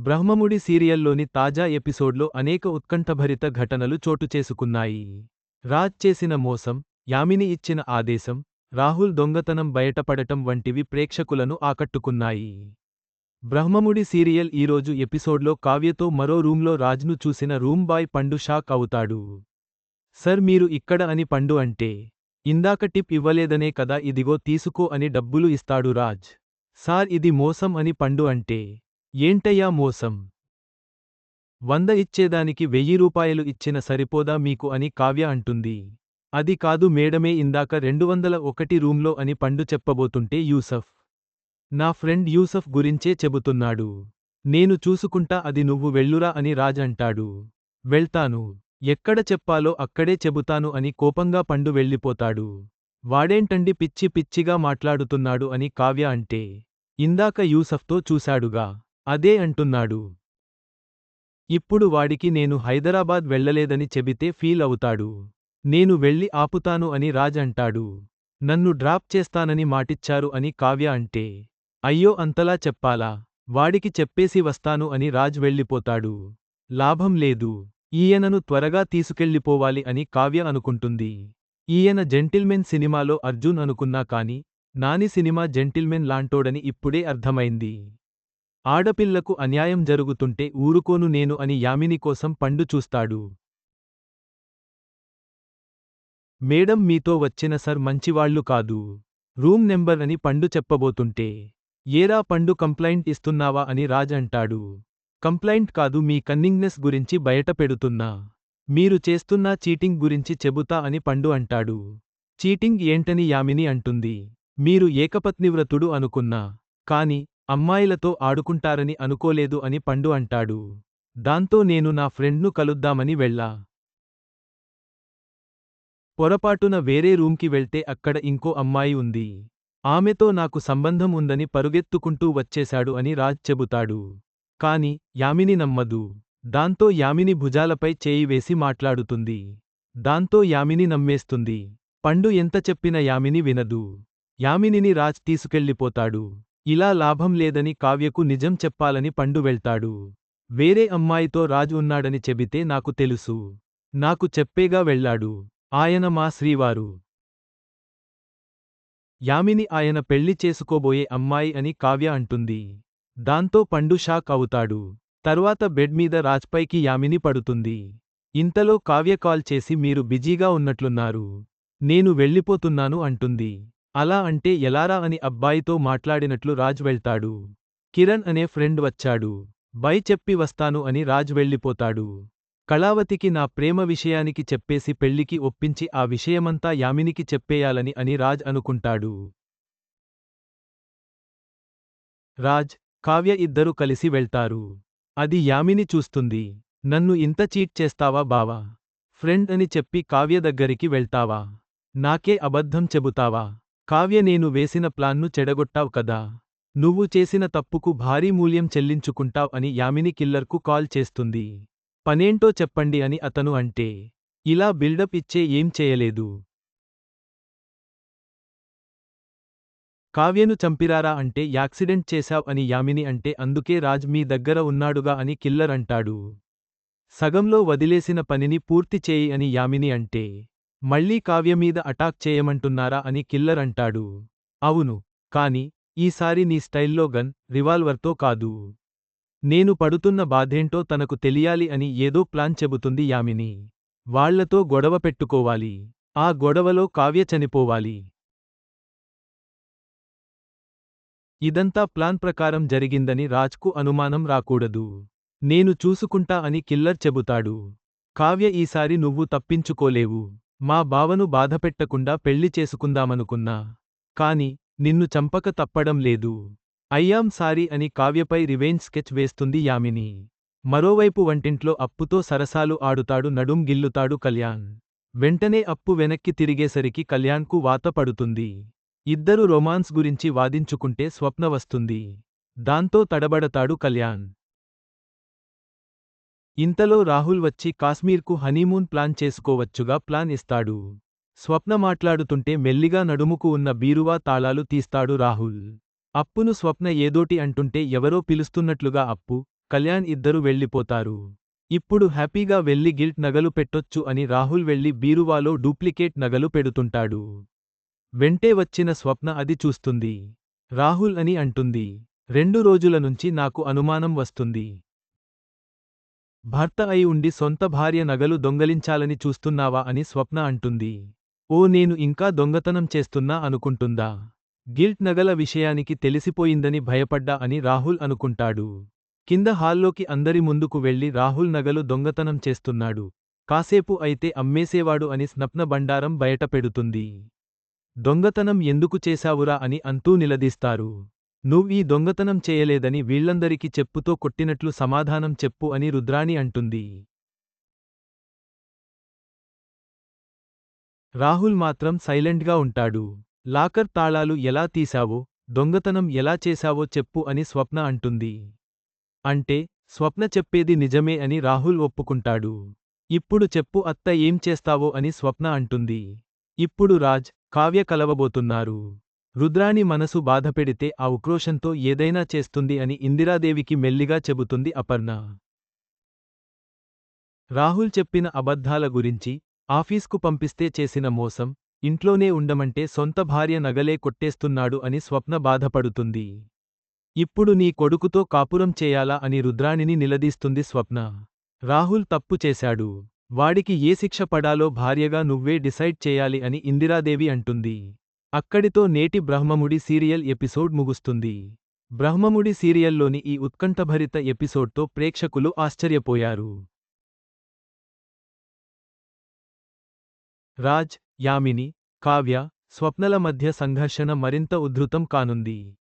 బ్రహ్మముడి సీరియల్లోని తాజా ఎపిసోడ్లో అనేక ఉత్కంఠభరిత ఘటనలు చోటుచేసుకున్నాయి రాజ్ చేసిన మోసం యామిని ఇచ్చిన ఆదేశం రాహుల్ దొంగతనం బయటపడటం వంటివి ప్రేక్షకులను ఆకట్టుకున్నాయి. బ్రహ్మముడి సీరియల్ ఈరోజు ఎపిసోడ్లో కావ్యతో మరో రూంలో రాజ్ను చూసిన రూమ్ బాయ్ పండు షాక్ అవుతాడు. సర్ మీరు ఇక్కడ అని పండు అంటే ఇందాక టిప్ ఇవ్వలేదనే కదా ఇదిగో తీసుకో అని డబ్బులు ఇస్తాడు రాజ్. సార్ ఇది మోసం అని పండు అంటే ఏంటయ్యా మోసం? వంద ఇచ్చేదానికి వెయ్యి రూపాయలు ఇచ్చిన సరిపోదా మీకు అని కావ్య అంటుంది. అది కాదు మేడమే ఇందాక రెండు వందల ఒకటి రూంలో అని పండు చెప్పబోతుంటే యూసఫ్. నా ఫ్రెండ్ యూసఫ్ గురించే చెబుతున్నాడు. నేను చూసుకుంటా అది నువ్వు వెళ్ళురా అని రాజ్ అంటాడు. వెళ్తాను. ఎక్కడ చెప్పాలో అక్కడే చెబుతాను అని కోపంగా పండు వెళ్ళిపోతాడు. వాడేంటండి పిచ్చి పిచ్చిగా మాట్లాడుతున్నాడు అని కావ్య అంటే. ఇందాక యూసఫ్తో చూశాడుగా. అదే అంటున్నాడు. ఇప్పుడు వాడికి నేను హైదరాబాద్ వెళ్ళలేదని చెబితే ఫీల్ అవుతాడు. నేను వెళ్ళి ఆపుతాను అని రాజ్ అంటాడు. నన్ను డ్రాప్ చేస్తానని మాటిచ్చారు అని కావ్య అంటే అయ్యో అంతలా చెప్పాలా? వాడికి చెప్పేసి వస్తాను అని రాజ్ వెళ్ళిపోతాడు. లాభం లేదు. ఈయనను త్వరగా తీసుకెళ్ళిపోవాలి అని కావ్య అనుకుంటుంది. ఈయన జెంటిల్మెన్ సినిమాలో అర్జున్ అనుకున్నా కాని నాని సినిమా జెంటిల్మెన్ లాంటోడని ఇప్పుడే అర్థమైంది. ఆడపిల్లకు అన్యాయం జరుగుతుంటే ఊరుకోను నేను అని యామిని కోసం పండు చూస్తాడు. మేడం మీతో వచ్చిన సర్ మంచివాళ్ళు కాదు. రూమ్ నెంబర్ అని పండు చెప్పబోతుంటే ఏరా పండు కంప్లైంట్ ఇస్తున్నావా అని రాజ్ అంటాడు. కంప్లైంట్ కాదు మీ కన్నింగ్నెస్ గురించి బయట పెడుతున్నా. మీరు చేస్తున్న చీటింగ్ గురించి చెబుతా అని పండు అంటాడు. చీటింగ్ ఏంటని యామిని అంటుంది. మీరు ఏకపత్నివ్రతుడు అనుకున్నా. కాని అమ్మాయిలతో ఆడుకుంటారని అనుకోలేదు అని పండు అంటాడు. దాంతో నేను నా ఫ్రెండ్ను కలుద్దామని వెళ్ళా. పొరపాటున వేరే రూమ్కి వెళ్తే అక్కడ ఇంకో అమ్మాయి ఉంది. ఆమెతో నాకు సంబంధం ఉందని పరుగెత్తుకుంటూ వచ్చేశాడు అని రాజ్ చెబుతాడు. కాని యామిని నమ్మదు. దాంతో యామిని భుజాలపై చేయి వేసి మాట్లాడుతుంది. దాంతో యామిని నమ్మేస్తుంది. పండు ఎంత చెప్పిన యామిని వినదు. యామినిని రాజ్ తీసుకెళ్ళిపోతాడు. ఇలా లాభం లేదని కావ్యకు నిజం చెప్పాలని పండు వెళ్తాడు. వేరే అమ్మాయితో రాజు ఉన్నాడని చెబితే నాకు తెలుసు. నాకు చెప్పేగా వెళ్ళాడు. ఆయన మా శ్రీవారు. యామిని ఆయన పెళ్ళి చేసుకోబోయే అమ్మాయి అని కావ్య అంటుంది. దాంతో పండు షాక్ అవుతాడు. తర్వాత బెడ్ మీద రాజ్పైకి యామిని పడుతుంది. ఇంతలో కావ్య కాల్ చేసి మీరు బిజీగా ఉన్నట్లున్నారు. నేను వెళ్ళిపోతున్నాను అంటుంది. అలా అంటే ఎలారా అని అబ్బాయితో మాట్లాడినట్లు రాజ్ వెళ్తాడు. కిరణ్ అనే ఫ్రెండ్ వచ్చాడు. బై చెప్పి వస్తాను అని రాజ్ వెళ్ళిపోతాడు. కళావతికి నా ప్రేమ విషయానికి చెప్పేసి పెళ్ళికి ఒప్పించి ఆ విషయమంతా యామినికి చెప్పేయాలని అని రాజ్ అనుకుంటాడు. రాజ్ కావ్య ఇద్దరు కలిసి వెళ్తారు. అది యామిని చూస్తుంది. నన్ను ఇంత చీట్ చేస్తావా బావా? ఫ్రెండ్ అని చెప్పి కావ్య దగ్గరికి వెళ్తావా? నాకే అబద్ధం చెబుతావా? కావ్య నేను వేసిన ప్లాన్ను చెడగొట్టావ్ కదా. నువ్వు చేసిన తప్పుకు భారీ మూల్యం చెల్లించుకుంటావ్ అని యామిని కిల్లర్కు కాల్ చేస్తుంది. పనేంటో చెప్పండి అని అతను అంటే ఇలా బిల్డప్ ఇచ్చే ఏం చేయలేదు. కావ్యను చంపిరారా అంటే యాక్సిడెంట్ చేశావ్ అని యామిని అంటే అందుకే రాజ్ మీ దగ్గర ఉన్నాడుగా అని కిల్లర్ అంటాడు. సగంలో వదిలేసిన పనిని పూర్తి చేయి అని యామిని అంటే మళ్ళీ కావ్యమీద అటాక్ చేయమంటున్నారా అని కిల్లర్ అంటాడు. అవును కాని ఈసారి నీ స్టైల్లో గన్ రివాల్వర్తో కాదు. నేను పడుతున్న బాధేంటో తనకు తెలియాలి అని ఏదో ప్లాన్ చెబుతుంది యామిని. వాళ్ళతో గొడవ పెట్టుకోవాలి. ఆ గొడవలో కావ్య చనిపోవాలి. ఇదంతా ప్లాన్ ప్రకారం జరిగిందని రాజ్కు అనుమానం రాకూడదు. నేను చూసుకుంటా అని కిల్లర్ చెబుతాడు. కావ్య ఈసారి నువ్వు తప్పించుకోలేవు. మా బావను బాధపెట్టకుండా పెళ్ళి చేసుకుందామనుకున్నా. కాని నిన్ను చంపక తప్పడం లేదు. అయ్యాం సారీ అని కావ్యపై రివెంజ్ స్కెచ్ వేస్తుంది యామిని. మరోవైపు వంటింట్లో అప్పుతో సరసాలు ఆడుతాడు నడుం గిల్లుతాడు కళ్యాణ్. వెంటనే అప్పు వెనక్కి తిరిగేసరికి కళ్యాణ్కు వాత పడుతుంది. ఇద్దరు రొమాన్స్ గురించి వాదించుకుంటే స్వప్న వస్తుంది. దాంతో తడబడతాడు కళ్యాణ్. ఇంతలో రాహుల్ వచ్చి కాశ్మీర్కు హనీమూన్ ప్లాన్ చేసుకోవచ్చుగా ప్లాన్ ఇస్తాడు. స్వప్న మాట్లాడుతుంటే మెల్లిగా నడుముకు ఉన్న బీరువా తాళాలు తీస్తాడు రాహుల్. అప్పును స్వప్న ఏదోటి అంటుంటే ఎవరో పిలుస్తున్నట్లుగా అప్పు కళ్యాణ్ ఇద్దరు వెళ్ళిపోతారు. ఇప్పుడు హ్యాపీగా వెళ్ళి గిల్ట్ నగలు పెట్టొచ్చు అని రాహుల్ వెళ్ళి బీరువాలో డూప్లికేట్ నగలు పెడుతుంటాడు. వెంటే వచ్చిన స్వప్న అది చూస్తుంది. రాహుల్ అని అంటుంది. రెండు రోజుల నుంచి నాకు అనుమానం వస్తుంది. భర్త అయి ఉండి సొంత భార్య నగలు దొంగలించాలని చూస్తున్నావా అని స్వప్న అంటుంది. ఓ నేను ఇంకా దొంగతనం చేస్తున్నా అనుకుంటుందా? గిల్ట్ నగల విషయానికి తెలిసిపోయిందని భయపడ్డా అని రాహుల్ అనుకుంటాడు. కింద హాల్లోకి అందరి ముందుకు వెళ్ళి రాహుల్ నగలు దొంగతనం చేస్తున్నాడు. కాసేపు అయితే అమ్మేసేవాడు అని స్నప్న బండారం బయటపెడుతుంది దొంగతనం ఎందుకు చేశావురా అని అంతూ నిలదీస్తారు. నువ్వీ దొంగతనం చేయలేదని వీళ్ళందరికి చెప్పుతో కొట్టినట్లు సమాధానం చెప్పు అని రుద్రాణి అంటుంది. రాహుల్ మాత్రం సైలెంట్గా ఉంటాడు. లాకర్ తాళాలు ఎలా తీశావో దొంగతనం ఎలా చేశావో చెప్పు అని స్వప్న అంటుంది. అంటే స్వప్న చెప్పేది నిజమే అని రాహుల్ ఒప్పుకుంటాడు. ఇప్పుడు చెప్పు అత్త ఏం చేస్తావో అని స్వప్న అంటుంది. ఇప్పుడు రాజ్ కావ్య కలవబోతున్నారు. రుద్రాణి మనసు బాధపెడితే ఆ ఉక్రోషంతో ఏదైనా చేస్తుంది అని ఇందిరాదేవికి మెల్లిగా చెబుతుంది అపర్ణ. రాహుల్ చెప్పిన అబద్ధాల గురించి ఆఫీస్కు పంపిస్తే చేసిన మోసం ఇంట్లోనే ఉండమంటే సొంత భార్య నగలే కొట్టేస్తున్నాడు అని స్వప్న బాధపడుతుంది. ఇప్పుడు నీ కొడుకుతో కాపురం చేయాలా అని రుద్రాణిని నిలదీస్తుంది స్వప్న. రాహుల్ తప్పు చేశాడు. వాడికి ఏ శిక్ష పడాలో భార్యగా నువ్వే డిసైడ్ చేయాలి అని ఇందిరాదేవి అంటుంది. అక్కడితో నేటి బ్రహ్మముడి సీరియల్ ఎపిసోడ్ ముగుస్తుంది. బ్రహ్మముడి సీరియల్లోని ఈ ఉత్కంఠభరిత ఎపిసోడ్తో ప్రేక్షకులు ఆశ్చర్యపోయారు. రాజ్ యామిని కావ్య స్వప్నల మధ్య సంఘర్షణ మరింత ఉద్ధృతం కానుంది.